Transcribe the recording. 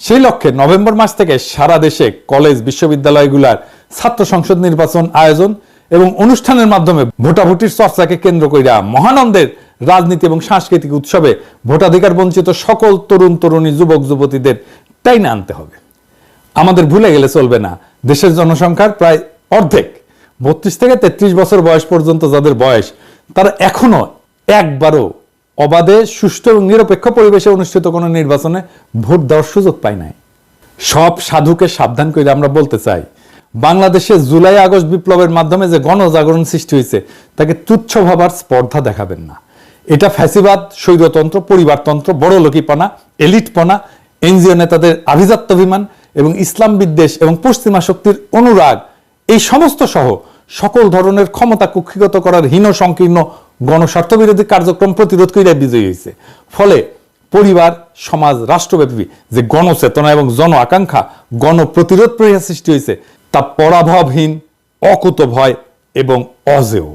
সেই লক্ষ্যে নভেম্বর মাস থেকে সারা দেশে কলেজ, বিশ্ববিদ্যালয়গুলার ছাত্র সংসদ নির্বাচন আয়োজন এবং অনুষ্ঠানের মাধ্যমে ভোটাভুটির চর্চাকে কেন্দ্র কইরা মহানন্দের রাজনীতি এবং সাংস্কৃতিক উৎসবে ভোটাধিকার বঞ্চিত সকল তরুণ, তরুণী, যুবক, যুবতীদের টাইনে আনতে হবে। আমাদের ভুলে গেলে চলবে না। দেশের জনসংখ্যার প্রায় অর্ধেক, বত্রিশ থেকে তেত্রিশ বছর বয়স পর্যন্ত যাদের বয়স, তারা এখনও একবারও অবাধে, সুষ্ঠু এবং নিরপেক্ষ পরিবেশে অনুষ্ঠিত কোনো নির্বাচনে ভোট দেওয়ার সুযোগ পায় নাই। সব সাধুকে সাবধান করে আমরা বলতে চাই, বাংলাদেশে জুলাই আগস্ট বিপ্লবের মাধ্যমে যে গণজাগরণ সৃষ্টি হয়েছে তাকে তুচ্ছ ভাবার স্পর্ধা দেখাবেন না। এটা ফ্যাসিবাদ, স্বৈরতন্ত্র, পরিবারতন্ত্র বড় লোকিপনা এলিটপনা, এনজিও নেতাদের আভিজাত্যাভিমান এবং ইসলাম বিদ্বেষ এবং পশ্চিমা শক্তির অনুরাগ, এই সমস্ত সহ সকল ধরনের ক্ষমতা কুক্ষিগত করার হীন সংকীর্ণ গণস্বার্থ বিরোধী কার্যক্রম প্রতিরোধ করিয়া বিজয়ী হয়েছে ফলে পরিবার, সমাজ, রাষ্ট্রব্যাপী যে গণচেতনা এবং জন আকাঙ্ক্ষা গণ প্রতিরোধ প্রক্রিয়া সৃষ্টি হয়েছে তা পরাভবহীন অকুত ভয় এবং অজেয়।